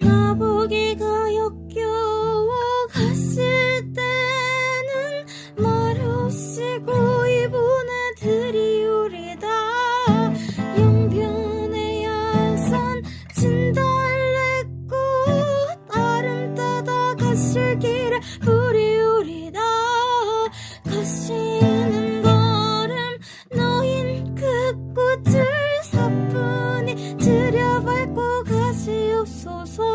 나보기가 역겨워 갔을 때는 말 없이 고 이 보내드리오리다. 영변의 야산 진달래꽃 아름 따다 가실 길에 부리오리다. 가시는 걸음 너인 그 꽃을 사뿐히 들여밟고 가시옵소서.